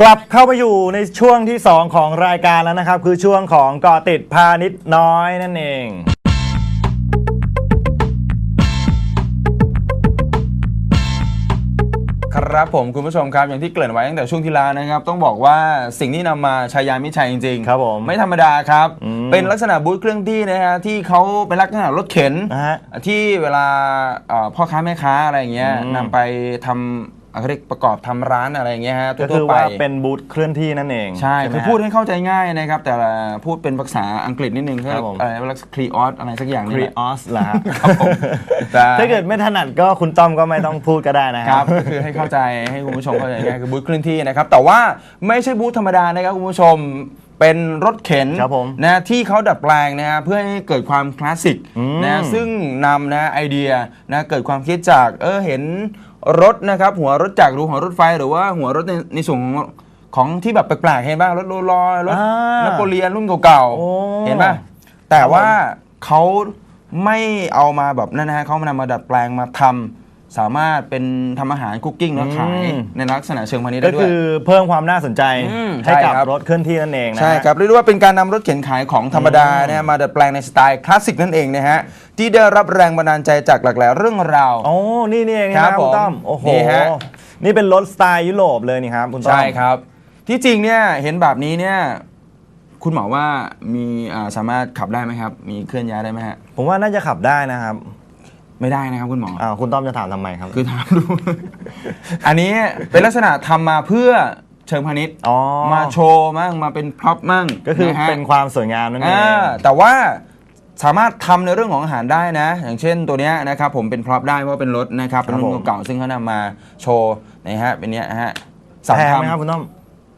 กลับเข้ามาอยู่ในช่วงที่ 2 ของรายการแล้วนะครับ คือช่วงของเกาะติดพาณิชย์น้อยนั่นเอง ครับผมคุณผู้ชมครับอย่างที่เกริ่นไว้ตั้งแต่ช่วงที่แล้วนะครับ ต้องบอกว่าสิ่งที่นำมาชายามิชัยจริงๆครับผมไม่ธรรมดาครับ อืมเป็นลักษณะบูธเครื่องที่นะฮะที่เขาเป็นลักษณะรถเข็น นะฮะที่เวลาเอ่อพ่อค้าแม่ค้าอะไรอย่างเงี้ยอืมนำไปทำอะ เขาเรียกประกอบทำร้านอะไรอย่างเงี้ยฮะก็ทั่คืวอๆไปว่าเป็นบูธเคลื่อนที่นั่นเองใช่ไหมคือฮะ พูดให้เข้าใจง่ายนะครับ แต่ละพูดเป็นภาษาอังกฤษนิดนึงครับผม อะไรว่าครีออสอะไรสักอย่างคนี่รีแหละออสเหรอฮะครับผมแต่ ถ้าเกิดไม่ถนัดก็คุณต้อมก็ไม่ต้องพูดก็ได้นะคครัรับบ ก็คือให้เข้าใจให้คุณผู้ชมเข้าใจง่ายคือบูธเคลื่อนที่นะครับ แต่ว่าไม่ใช่บูธธรรมดานะครับคุณผู้ชม เป็นรถเข็นครับผมนะที่เขาดัดแปลงนะฮะเพื่อให้เกิดความคลาสสิกอืมนะซึ่งนำนะไอเดียนะเกิดความคิดจากเออเห็นรถนะครับหัวรถจากรูหัวรถไฟ หรือว่าหัวรถในในส่วนของของที่แบบแปลกๆเห็นบ้างรถโรลลอยรถอ่านโปเลียนรุ่นเก่าโอ้ๆเห็นป่ะแต่ว่าเขาไม่เอามาแบบนั่นนะฮะเขามานำมาดัดแปลงมาทำ สามารถเป็นทำอาหารคุกกิ้งแล้วขายอืม ในลักษณะเชิงพาณิชย์ก็ได้ด้วคืย อเพิ่มความน่าสนใจอืมให้กับใช่ครับ รถเคลื่อนที่นั่นเองนะฮะ ใช่ครับเรียกได้ว่าเป็นการนำรถเข็นขายของธรรมดานะฮะมาดัดแปลงในสไตล์คลาสสิกนั่นเองนะฮะที่ได้รับแรงบันดาลใจจากหลากหลายเรื่องราว โอ้ นี่นี่เองครันะบคุณต้อม ผมโอ้โห นี่ฮะ นี่เป็นรถสไตล์ยุโรปเลยนี่ครับคุณต้อม ใช่ครับ ที่จริงเนี่ยเห็นแบบนี้เนี่ยคุณหมอว่ามีอ่าสามารถขับได้ไหมครับ มีเคลื่อนย้ายได้ไหมฮะ ผมว่าน่าจะขับได้นะครับ ไม่ได้นะครับคุณหมออ้าวคุณต้อมจะถามทำไมครับ คือถามดู อันนี้เป็นลักษณะทำมาเพื่อเชิงพาณิชย์อ๋อมาโชว์มั่งมาเป็นพร็อพมั่งก็คือนะฮะเป็นความสวยงามนั่นเองอ่าแต่ว่าสามารถทำในเรื่องของอาหารได้นะ อย่างเช่นตัวเนี้ยนะครับผมเป็นพร็อพได้เพราะว่าเป็นรถนะครับเป็นรุ่นเก่าๆซึ่งเขานำมาโชว์นะฮะเป็นเนี้ยฮะสั่งแพงทำไหมครับคุณต้อมแ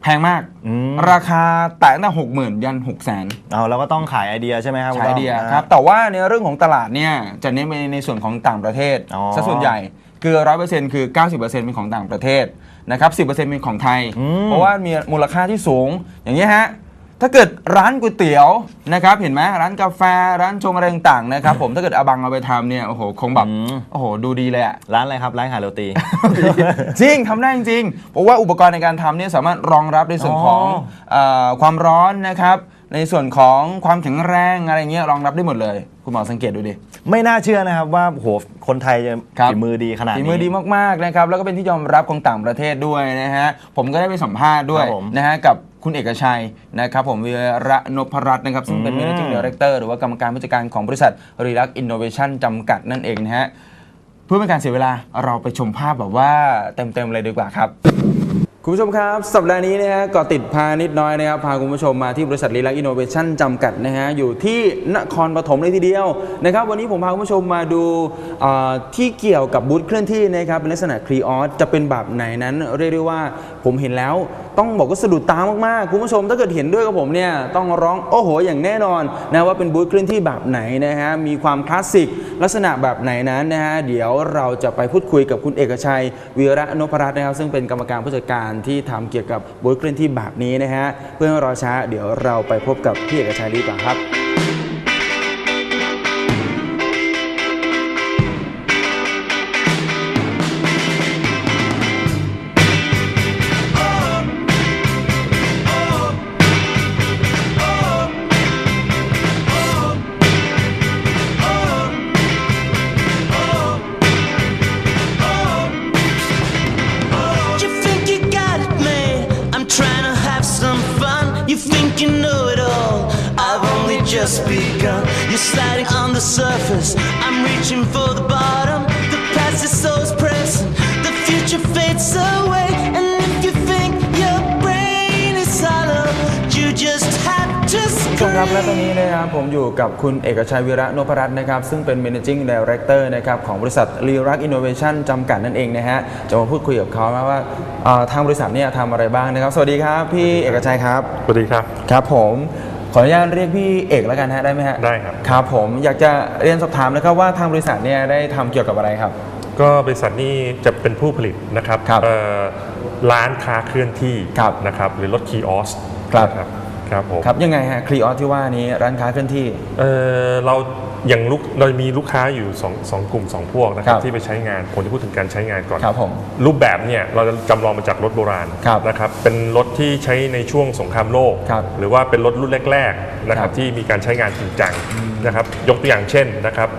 พงมาก อืม ราคาแต่ตั้งแต่หกหมื่นยันหกแสน เอาเราก็ต้องขายไอเดียใช่ไหมครับคุณใช้ต้อมเดียอ่าครับแต่ว่าในเรื่องของตลาดเนี่ยจะเน้นไปในส่วนของต่างประเทศอ๋อซะส่วนใหญ่คือร้อยเปอร์เซ็นต์คือ 90%เป็นของต่างประเทศนะครับสิเป็นของไทยอืมเพราะว่ามีมูลค่าที่สูงอย่างนี้ยฮะ ถ้าเกิดร้านก๋วยเตี๋ยวนะครับ เห็นไหมร้านกาแฟร้านชงอะไรต่างๆนะครับ ผมถ้าเกิดอาบังเอาไปทำเนี่ยโอ้โหคงแบบอืม โอ้โหดูดีเลยอะ ร้านอะไรครับ ร้านขายโรตี จริงทำได้จริงๆเพราะว่าอุปกรณ์ในการทำเนี่ยสามารถรองรับในส่วนของอ๋อ เอ่อความร้อนนะครับ ในส่วนของความแข็งแรงอะไรเงี้ยรองรับได้หมดเลย คุณหมอสังเกตดูดิไม่น่าเชื่อนะครับว่าโหคนไทยจะครับฝีมือดีขนาดฝีนี้มือดีมากๆนะครับแล้วก็เป็นที่ยอมรับของต่างประเทศด้วยนะฮะผมก็ได้ไปสัมภาษณ์ด้วยครับผมนะฮะกับคุณเอกชัยนะครับผมวีระนพรัตน์นะครับซึ่งเป็นอืม managing director หรือว่ากรรมการผู้จัดการของบริษัทรีลักอินโนเวชันจำกัดนั่นเองนะฮะเพื่อเป็นการเสียเวลาเราไปชมภาพแบบว่าเต็มๆเลยดีกว่าครับ คุณผู้ชมครับสัปดาห์นี้นะฮะก็ติดพานิดน้อยนะครับพาคุณผู้ชมมาที่บริษัทลีลักอินโนเวชั่นจำกัดนะฮะอยู่ที่นครปฐมเลยทีเดียวนะครับวันนี้ผมพาคุณผู้ชมมาดูที่เกี่ยวกับบูธเคลื่อนที่นะครับเป็นลักษณะครีออสจะเป็นแบบไหนนั้นเรียกได้ว่าผมเห็นแล้ว ต้องบอกว่าสะดุดตามากๆ คุณผู้ชมถ้าเกิดเห็นด้วยกับผมเนี่ยต้องร้องโอ้โห อย่างแน่นอนนะว่าเป็นบูธเคลื่อนที่แบบไหนนะฮะมีความคลาสสิกลักษณะแบบไหนนั้นนะฮะเดี๋ยวเราจะไปพูดคุยกับคุณเอกชัยวีระนพรัตน์นะครับซึ่งเป็นกรรมการผู้จัดการที่ทำเกี่ยวกับบูธเคลื่อนที่แบบนี้นะฮะเพื่อรอช้าเดี๋ยวเราไปพบกับพี่เอกชัยดีกว่าครับ ผู้ชมครับและตอน scream. นี้นะครับผมอยู่กับคุณเอกชัยวีระนพรัตน์นะครับซึ่งเป็น managing director นะครับของบริษัทลีรักอินโนเวชันจำกัดนั่นเองนะฮะจะมาพูดคุยกับเขานะว่าเอ่อทางบริษัทเนี่ยทำอะไรบ้างนะครับ สวัสดีครับพี่เอกชัยครับ สวัสดีครับ ครับผมขออนุญาตเรียกพี่เอกแล้วกันฮะได้ไหมฮะได้ครับ ครับผมอยากจะเรียนสอบถามนะครับว่าทางบริษัทเนี่ยได้ทำเกี่ยวกับอะไรครับ ก็บริษัทนี้จะเป็นผู้ผลิตนะครับครับเอ่อร้านค้าเคลื่อนที่ครับนะครับหรือรถคีออสครับ นะ ครับผมครับยังไงฮะคลีออสที่ว่านี้ร้านค้าเคลื่อนที่เออเราอย่างลูกเรามีลูกค้าอยู่สองสองกลุ่มสองพวกนะครัครับบที่ไปใช้งานผมจะพูดถึงการใช้งานก่อนครับผมรูปแบบเนี่ยเราจะจำลองมาจากรถโบราณครับนะครับเป็นรถที่ใช้ในช่วงสงครามโลกครับหรือว่าเป็นรถรุ่นแรกๆนะคครัรับบที่มีการใช้งานจริงจังนะครับยกตัวอย่างเช่นนะครับ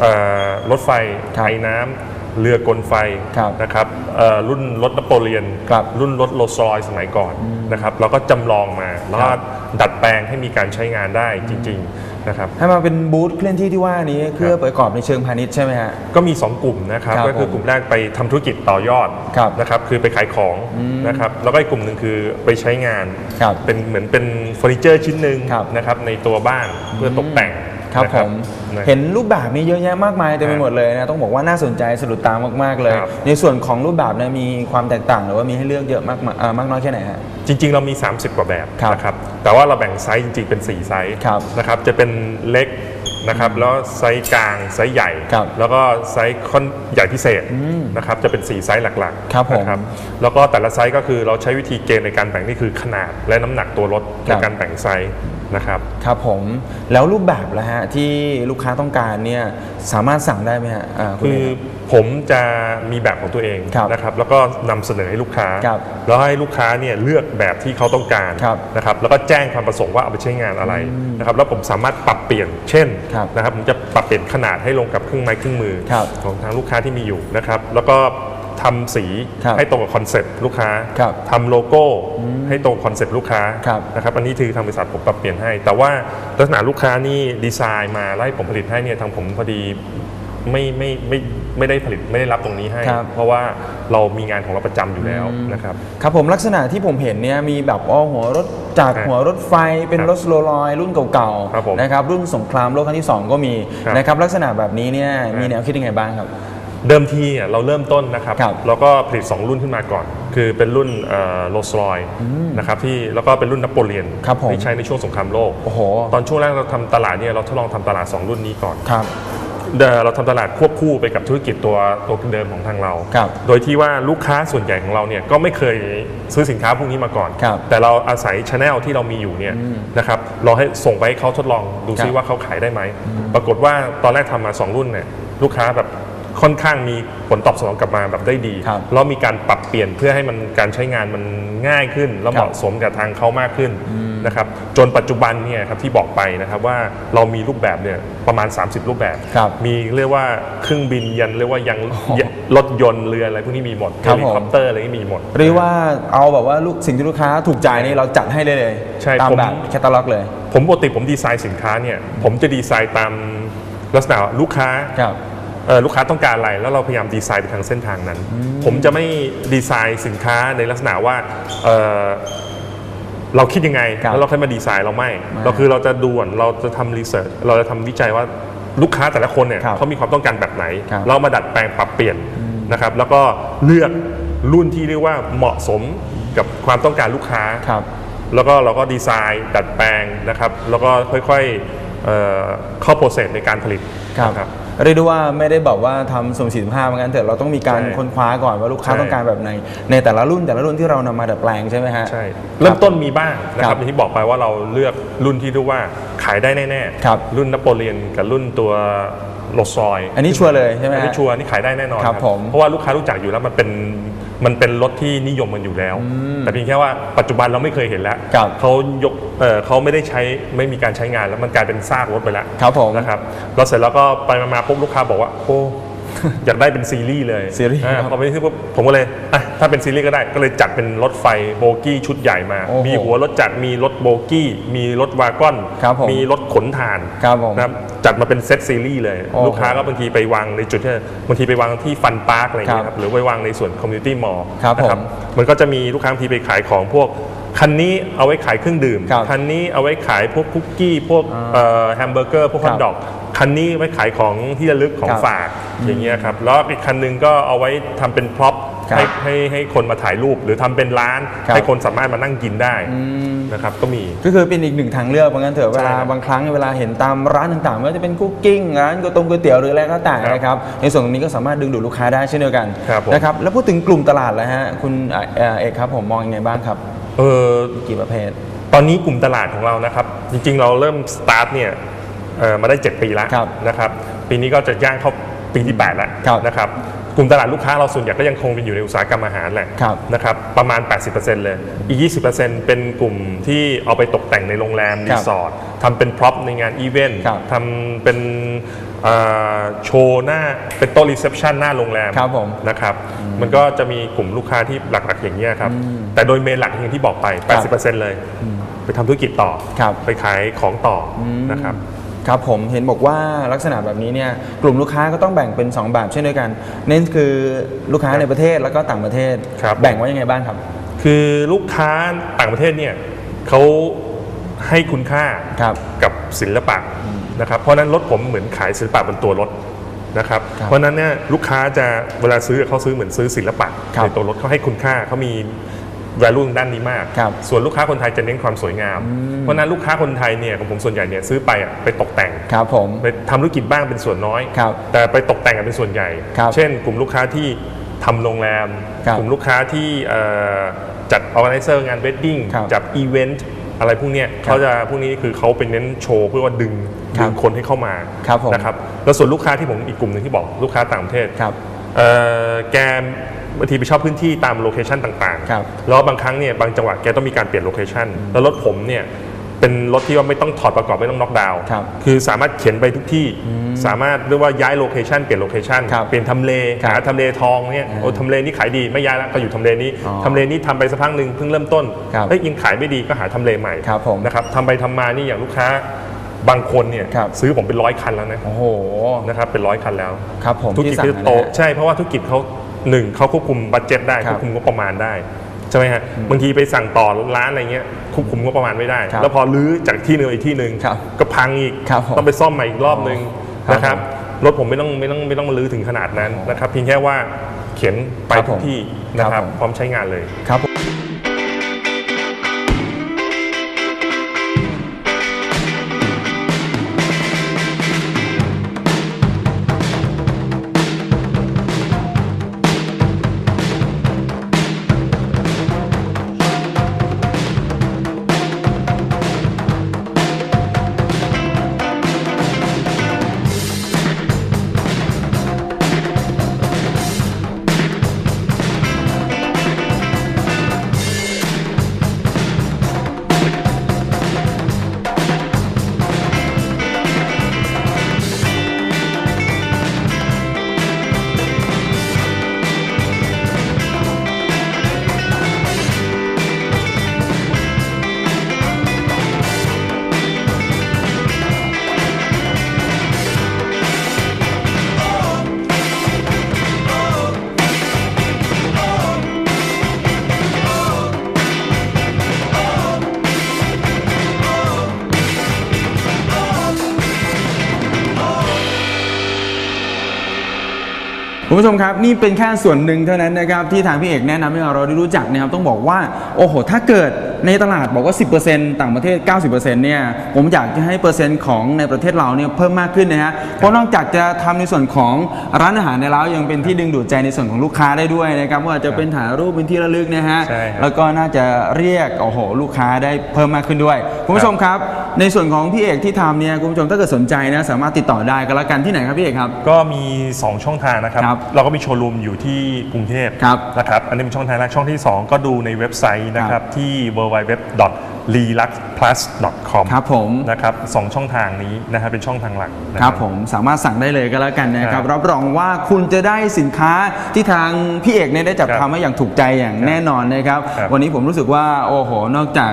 เอ่อรถไฟครับไอ้น้ำ เรือกลไฟครับนะครับเอ่อรุ่นรถนโปเลียน ครับรุ่นรถโรลส์รอยซ์สมัยก่อนนะครับเราก็จำลองมาแล้วก็ดัดแปลงให้มีการใช้งานได้จริงๆนะครับ ให้มาเป็นบูธเคลื่อนที่ที่ว่านี้เพื่อประกอบในเชิงพาณิชย์ใช่ไหมฮะ ก็มี 2 กลุ่มนะครับครับก็คือผมกลุ่มแรกไปทำธุรกิจต่อยอดครับนะครับคือไปขายของนะครับแล้วก็อีกกลุ่มหนึ่งคือไปใช้งาน ครับเป็นเหมือนเป็นเฟอร์นิเจอร์ชิ้นหนึ่งครับนะครับในตัวบ้านเพื่อตกแต่ง ครับนะผมนะ เห็นรูปแบบนี้เยอะแยะมากมายเต็มไปหมดเลยนะต้องบอกว่าน่าสนใจสะดุดตามากๆเลย ครับ ในส่วนของรูปแบบเนี่ยมีความแตกต่างหรือว่ามีให้เลือกเยอะมากมายเอ่อมากน้อยแค่ไหนฮะ จริง ๆ เรามี 30 กว่าแบบครับนะครับ แต่ว่าเราแบ่งไซส์จริง ๆ เป็น 4 ไซส์ครับนะครับ จะเป็นเล็กนะครับ แล้วไซส์กลาง ไซส์ใหญ่ ครับแล้วก็ไซส์ค่อนใหญ่พิเศษนะครับ จะเป็น 4 ไซส์หลักๆครับผมนะแล้วก็แต่ละไซส์ก็คือเราใช้วิธีเกณฑ์ในการแบ่งนี่คือขนาดและน้ำหนักตัวรถครัในบการแบ่งไซส์ นะครับครับผมแล้วรูปแบบละฮะที่ลูกค้าต้องการเนี่ยสามารถสั่งได้ไหมฮะอ่าคุณคือเอกผมจะมีแบบของตัวเองครับนะครับแล้วก็นำเสนอให้ลูกค้า ครับแล้วให้ลูกค้าเนี่ยเลือกแบบที่เขาต้องการครับนะครับแล้วก็แจ้งความประสงค์ว่าเอาไปใช้งานอะไรนะครับแล้วผมสามารถปรับเปลี่ยนเช่นครับนะครับผมจะปรับเปลี่ยนขนาดให้ลงกับเครื่องไม้เครื่องมือ ครับของทางลูกค้าที่มีอยู่นะครับแล้วก็ ทำสีครับให้ตรงกับคอนเซ็ปต์ลูกค้าครับทำโลโก้ให้ตรงคอนเซ็ปต์ลูกค้าครับนะครับอันนี้คือทางบริษัทผมปรับเปลี่ยนให้ แต่ว่าลักษณะลูกค้านี่ดีไซน์มาแล้วให้ผมผลิตให้เนี่ยทางผมพอดีไม่ไม่ไม่ไม่ได้ผลิตไม่ได้รับตรงนี้ให้ ครับ เพราะว่าเรามีงานของเราประจำอยู่แล้วนะครับ ครับผมลักษณะที่ผมเห็นเนี่ยมีแบบอ๋อหัวรถจากครับหัวรถไฟเป็นครับรถสโลลอยรุ่นเก่าครับผมๆนะครับรุ่นสงครามโลกครั้งที่ 2 ก็มีครับนะครับลักษณะแบบนี้เนี่ยครับมีแนวคิดยังไงบ้างครับ เดิมทีอะเราเริ่มต้นนะครับครับเราก็ผลิต 2 รุ่นขึ้นมาก่อน คือเป็นรุ่นโรสลอยนะครับที่แล้วก็เป็นรุ่นนโปเลียนครับผม ที่ใช้ในช่วงสงครามโลก โอ้โห ตอนช่วงแรกเราทำตลาดเนี่ยเราทดลองทำตลาด 2 รุ่นนี้ก่อน ครับ เอ่อเราทำตลาดควบคู่ไปกับธุรกิจตัวตัวเดิมของทางเรา ครับโดยที่ว่าลูกค้าส่วนใหญ่ของเราเนี่ยก็ไม่เคยซื้อสินค้าพวกนี้มาก่อน ครับแต่เราอาศัยช anel ที่เรามีอยู่เนี่ยนะครับเราให้ส่งไปให้เขาทดลองดูซิครับว่าเขาขายได้ไหม ปรากฏว่าตอนแรกทำมา 2 รุ่นเนี่ยลูกค้าแบบ ค่อนข้างมีผลตอบสนองกลับมาแบบได้ดี ครับแล้วมีการปรับเปลี่ยนเพื่อให้มันการใช้งานมันง่ายขึ้น แล้วครับเหมาะสมกับทางเขามากขึ้นนะครับจนปัจจุบันเนี่ยครับที่บอกไปนะครับว่าเรามีรูปแบบเนี่ยประมาณ 30 รูปแบบ ครับมีเรียกว่าเครื่องบินยันเรียกว่ายังรถยนต์เรืออะไรพวกนี้มีหมดคเฮรับผม ลิคอปเตอร์อะไรนี่มีหมด เรียกว่าเอาแบบว่าลูกสิ่งที่ลูกค้าถูกใจนี่เราจัดให้เลยเลยใช่ตามผม แบบแคตตาล็อกเลย ผมปกติผมดีไซน์สินค้าเนี่ยผมจะดีไซน์ตามลักษณะลูกค้า ครับเอ่อ ลูกค้าต้องการอะไร แล้วเราพยายามดีไซน์ไปทางเส้นทางนั้น ผมจะไม่ดีไซน์สินค้าในลักษณะว่าเอ่อเราคิดยังไงครับแล้วเราค่อยมาดีไซน์เราไม่ไม่เราคือเราจะดูก่อนเราจะทำรีเสิร์ชเราจะทำวิจัยว่าลูกค้าแต่ละคนเนี่ยครับเขามีความต้องการแบบไหนครับเรามาดัดแปลงปรับเปลี่ยนนะครับ แล้วก็เลือกรุ่นที่เรียกว่าเหมาะสมกับความต้องการลูกค้าครับแล้วก็เราก็ดีไซน์ดัดแปลงนะครับ แล้วก็ค่อยๆเอ่อเข้าโปรเซสในการผลิตครับนะครับ เรียกได้ว่าไม่ได้บอกว่าทำสมสิทธิภาพเหมือนกันเถอะเราต้องมีการใช่ค้นคว้าก่อนว่าลูกค้าใช่ ต้องการแบบไหน ในแต่ละรุ่นแต่ละรุ่นที่เรานำมาดัดแปลงใช่ไหมฮะ ใช่เริ่มต้นมีบ้างนะคครัรับบอย่างที่บอกไปว่าเราเลือกรุ่นที่เรียกว่าขายได้แน่ครับรุ่นนโปเลียนกับรุ่นตัวโรลส์รอยซ์อันนี้ชัวร์เลยใช่ไหมอันฮะนี้ชัวร์นี่ขายได้แน่นอนครับผมเพราะว่าลูกค้ารู้จักอยู่แล้วมันเป็น มันเป็นรถที่นิยมมันอยู่แล้ว แต่เพียงแค่ว่าปัจจุบันเราไม่เคยเห็นแล้วครับเขายกเอ่อเขาไม่ได้ใช้ไม่มีการใช้งานแล้วมันกลายเป็นซากรถไปแล้วครับผม นะครับแล้วเสร็จแล้วก็ไปมาๆปุ๊บลูกค้าบอกว่าโอ้ อยากได้เป็นซีรีส์เลยซีรีส์อ่าครับ พอไปที่ปุ๊บผมก็เลยอะถ้าเป็นซีรีส์ก็ได้ก็เลยจัดเป็นรถไฟโบกี้ชุดใหญ่มา โอ้โหมีหัวรถจักรมีรถโบกี้ มีรถวากอนครับผมมีรถขนถ่านครับผมนะครับจัดมาเป็นเซตซีรีส์เลยโอ้โหลูกค้าก็บางทีไปวางในจุดที่บางทีไปวางที่ฟันพาร์คอะไรอย่างเงี้ยคครัรับบหรือไปวางในส่วนคอมมูนิตี้มอลล์ครับนะผมมันก็จะมีลูกค้าบางทีไปขายของพวกคันนี้เอาไว้ขายเครื่องดื่มครับคันนี้เอาไว้ขายพวกคุกกี้พวกเอ่อแฮมเบอร์เกอร์พวกคฮรัอบทดอก คันนี้ไว้ขายของที่ระลึกของครับฝากอย่างเงี้ยครับแล้วอีกคันหนึงก็เอาไว้ทำเป็นพร็อพครับให้ให้ให้คนมาถ่ายรูป หรือทำเป็นร้านครับ ให้คนสามารถมานั่งกินได้นะครับก็มี ก็คือเป็นอีกหนึ่งทางเลือกเหมือนกันเถอะเวลาครับบางครั้งเวลาเห็นตามร้านต่างๆไม่ว่าจะเป็นคุกกิ้งร้านก๋วยตงก๋วยเตี๋ยวหรืออะไรก็ตามครับนะครับในส่วนตรงนี้ก็สามารถดึงดูดลูกค้าได้เช่นเดียวกันครับผม นะครับแล้วพูดถึงกลุ่มตลาดแล้วฮะคุณเอ่อเอ่อเอกครับผมมองยังไงบ้างครับเออ กี่ประเภท ตอนนี้กลุ่มตลาดของเรานะครับ จริงๆ เราเริ่มสตาร์ทเนี่ยเอ่อ มาได้ 7 ปีแล้วครับนะครับปีนี้ก็จะย่างเข้าปีที่ 8 แล้วครับนะครับกลุ่มตลาดลูกค้าเราส่วนใหญ่ก็ยังคงเป็นอยู่ในอุตสาหกรรมอาหารแหละครับนะครับประมาณ 80%เลยอีก 20%เป็นกลุ่มที่เอาไปตกแต่งในโรงแรมครีรับสอร์ททำเป็นพร็อพในงานอีเวนต์ครับทำเป็นเอ่อโชว์หน้าเป็นโต๊ะรีเซพชันหน้าโรงแรมครับผมนะครับมันก็จะมีกลุ่มลูกค้าที่หลักๆอย่างนี้ยครับแต่โดยเมนหลักอย่างที่บอกไป 80%เลย ไปทำธุรกิจต่อครับไปขายของต่ออนะครับ ครับผมเห็นบอกว่าลักษณะแบบนี้เนี่ยกลุ่มลูกค้าก็ต้องแบ่งเป็น 2 แบบเช่นเดียวกันเน้นคือลูกค้าในประเทศแล้วก็ต่างประเทศ ครับ แบ่งไว้ยังไงบ้างครับ คือลูกค้าต่างประเทศเนี่ยเขาให้คุณค่าครับกับศิลปะนะครับเพราะฉะนั้นรถผมเหมือนขายศิลปะบนตัวรถนะครับครับเพราะฉะนั้นเนี่ยลูกค้าจะเวลาซื้อเขาซื้อเหมือนซื้อศิลปะครับ ในตัวรถเขาให้คุณค่าเขามี value ทางด้านนี้มาก ครับส่วนลูกค้าคนไทยจะเน้นความสวยงามเพราะฉะนั้นลูกค้าคนไทยเนี่ยของผมส่วนใหญ่เนี่ยซื้อไปอะไปตกแต่ง ครับผม ไปทำธุรกิจบ้างเป็นส่วนน้อย ครับแต่ไปตกแต่งกันเป็นส่วนใหญ่ ครับเช่น กลุ่มลูกค้าที่ทำโรงแรม ครับกลุ่มลูกค้าที่เอ่อจัด organizer งาน wedding ครับจัดอีเวนต์อะไรพวกเนี้ยเขาจะพวกนี้คือเขาเป็นเน้นโชว์เพื่อว่าดึงครับดึงคนให้เข้ามาครับผมนะครับแล้วส่วนลูกค้าที่ผมอีกกลุ่มหนึ่งที่บอกลูกค้าต่างประเทศครับ เอ่อแก บางทีไปเชอบพื้นที่ตามโลเคชันต่างครับ ๆ แล้วบางครั้งเนี่ยบางจังหวะแกต้องมีการเปลี่ยนโลเคชันแล้วรถผมเนี่ยเป็นรถที่ว่าไม่ต้องถอดประกอบไม่ต้องน็อกดาวน์ครับคือสามารถเขียนไปทุกที่สามารถเรียกว่าย้ายโลเคชันเปลี่ยนโลเคชันครับเปลี่ยนทำเลครับหาทำเลทองเนี่ยโอ้ทำเลนี้ขายดีไม่ย้ายแล้วก็อยู่ทำเลนี้อ๋อทำเลนี้ทำไปสักพักหนึ่งเพิ่งเริ่มต้นครับเอ้ยยังขายไม่ดีก็หาทำเลใหม่ครับผม นะครับทำไปทำมานี่อย่างลูกค้าบางคนเนี่ยครับ ซื้อผมเป็นร้อยคันแล้วนะโอ้โห นะครับเป็นร้อยคันแล้ว ครับผมธุรกิจที่สั่งที่นะโตฮะ ใช่เพราะว่าธุรกิจเขา หนึ่งเขาควบคุมบัตเจ็ตได้ครับควบคุมงบประมาณได้ใช่ไหมฮะบางทีไปสั่งต่อร้านอะไรเงี้ยควบคุมงบประมาณไม่ได้ครับแล้วพอรื้อจากที่หนึ่งไปอีกที่หนึ่งครับก็พังอีกครับผมต้องไปซ่อมใหม่อีกรอบหนึ่งครับนะครับรถผมไม่ต้องไม่ต้องไม่ต้องมาลื้อถึงขนาดนั้นนะครับเพียงแค่ว่าเขียนไปครับทุผกมที่นะคครัรับบผมพร้อมใช้งานเลยครับ ผู้ชมครับนี่เป็นแค่ส่วนหนึ่งเท่านั้นนะครับที่ทางพี่เอกแนะนำให้เราได้รู้จักนะครับต้องบอกว่าโอ้โหถ้าเกิด ในตลาดบอกว่า 10%ต่างประเทศ 90%เนี่ยผมอยากจะให้เปอร์เซ็นต์ของในประเทศเราเนี่ยเพิ่มมากขึ้นนะฮะเพราะนอกจากจะทำในส่วนของร้านอาหารในแล้วยังเป็นที่ดึงดูดใจในส่วนของลูกค้าได้ด้วยนะครับว่าจะเป็นถ่ายรูปเป็นที่ระลึกนะฮะใช่ครับแล้วก็น่าจะเรียกโอ้โหลูกค้าได้เพิ่มมากขึ้นด้วยคุณผู้ชมครับ ในส่วนของพี่เอกที่ทำเนี่ยคุณผู้ชมถ้าเกิดสนใจนะสามารถติดต่อได้ก็แล้วกันที่ไหนครับพี่เอกครับ ก็มี 2 ช่องทางนะครับ ครับเราก็มีโชว์รูมอยู่ที่กรุงเทพครับนะครับ อันนี้เป็นช่องทางแรกช่องที่ 2 ก็ดูในเว็บไซต์นะครับที่ www.relaxplus.com ครับผมนะครับสองช่องทางนี้นะครับเป็นช่องทางหลักนะคครัรับผมสามารถสั่งได้เลยก็แล้วกันนะคครัรับบรับรองว่าคุณจะได้สินค้าที่ทางพี่เอกเนี่ยได้จัดครับทำให้อย่างถูกใจอย่างแน่นอนนะครับครับ วันนี้ผมรู้สึกว่าโอ้โหนอกจาก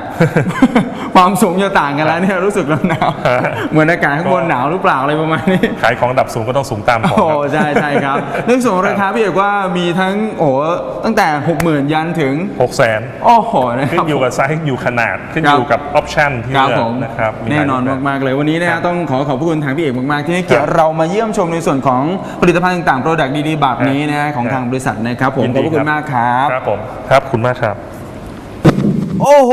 ความสูงจะต่างกันแล้วเนี่ยรู้สึกเราหนาวครับเหมือนอากาศข้างบนหนาวหรือเปล่าอะไรประมาณนี้ขายของระดับสูงก็ต้องสูงตามของโอ้ครับใช่ใช่ครับเรื่องส่วนของราคาพี่เอกว่ามีทั้งโอ้โหตั้งแต่ 60,000 ยันถึงหกแสนโอ้โหนะคขึ้รับนอยู่กับไซส์อยู่ขนาดขึ้นครัอบยู่กับออปชันที่ครับเลือกผมนะครับมีหลายแน่นอนรูปแบบ มาก ๆ เลยวันนี้นะครัฮะบต้องขอขอบพระคุณทางพี่เอกมาก ๆ ที่ให้เกียรคติรับเรามาเยี่ยมชมในส่วนของผลิตภัณฑ์ต่างๆโปรดักต์ดี ๆ แบบนี้นะฮะของครับทางบริษัทนะครับผมยินขอบดีพระคุณมากครับ ครับผมครับคุณมากครับ โอ้โห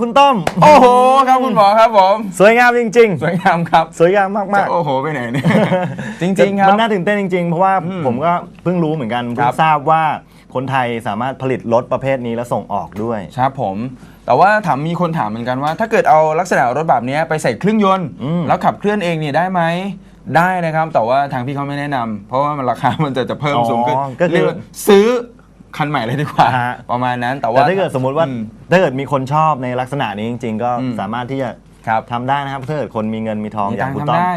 คุณต้อมโอ้โหครับคุณหมอครับผม สวยงามจริง สวยงามครับๆ สวยงามมากจะโอ้โหไปไหนเนี่ยจๆริง ๆ ครับมันน่าตื่นเต้นจริง ๆ เพราะว่าผมก็เพิ่งรู้เหมือนกันคเพิ่รังบ ทราบว่าคนไทยสามารถผลิตรถประเภทนี้แล้วส่งออกด้วย ครับผม แต่ว่าถามมีคนถามเหมือนกันว่า ถ้าเกิดเอาลักษณะรถแบบเนี้ยไปใส่เครื่องยนต์อืมแล้วขับเคลื่อนเองเนี่ยได้ไหมได้นะครับ แต่ว่าทางพี่เขาไม่แนะนำเพราะว่ามันราคามันจะจะเพิ่มสูงขึ้นอ๋อก็คือเรียว่าซื้อคันใหม่เลยดีกว่าฮะประมาณนั้นแต่แต่ว่าถ้าเกิดสมมุติว่าอืถ้าเกิดมีคนชอบในลักษณะนี้จริง ๆ ก็อืมสามารถที่จะครับทำได้นะครับถ้าเกิดคนมีเงินมีทองมีอย่าตังงค์คุณทำต้อมได้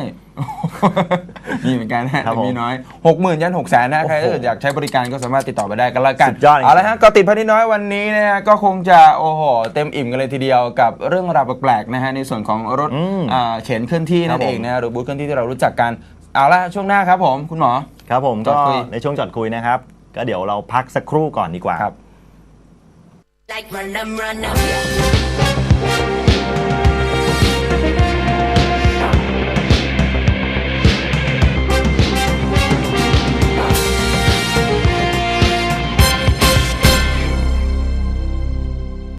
มีเหมือนกันนะฮะครับแต่มีผมน้อยหกหมื่นยันหกแสนนะใครโอ้โหถ้าเกิดอยากใช้บริการก็สามารถติดต่อไปได้กันละกันสุดยอดจริงๆเอาละฮะก็ติดพันนิดน้อยวันนี้นะฮะก็คงจะโอ้โหเต็มอิ่มกันเลยทีเดียวกับเรื่องราวแปลกๆนะฮะในส่วนของรถอืมอ่าเข็นเคลื่อนที่นั่นครับผมเองนะฮะหรือบูธเคลื่อนที่ที่เรารู้จักกันเอาละช่วงหน้าครับผมคุณหมอ ครับผมจอก็ดคุย ในช่วงจอดคุยนะครับ ก็เดี๋ยวเราพักสักครู่ก่อนดีกว่าครับ Like run them, run them.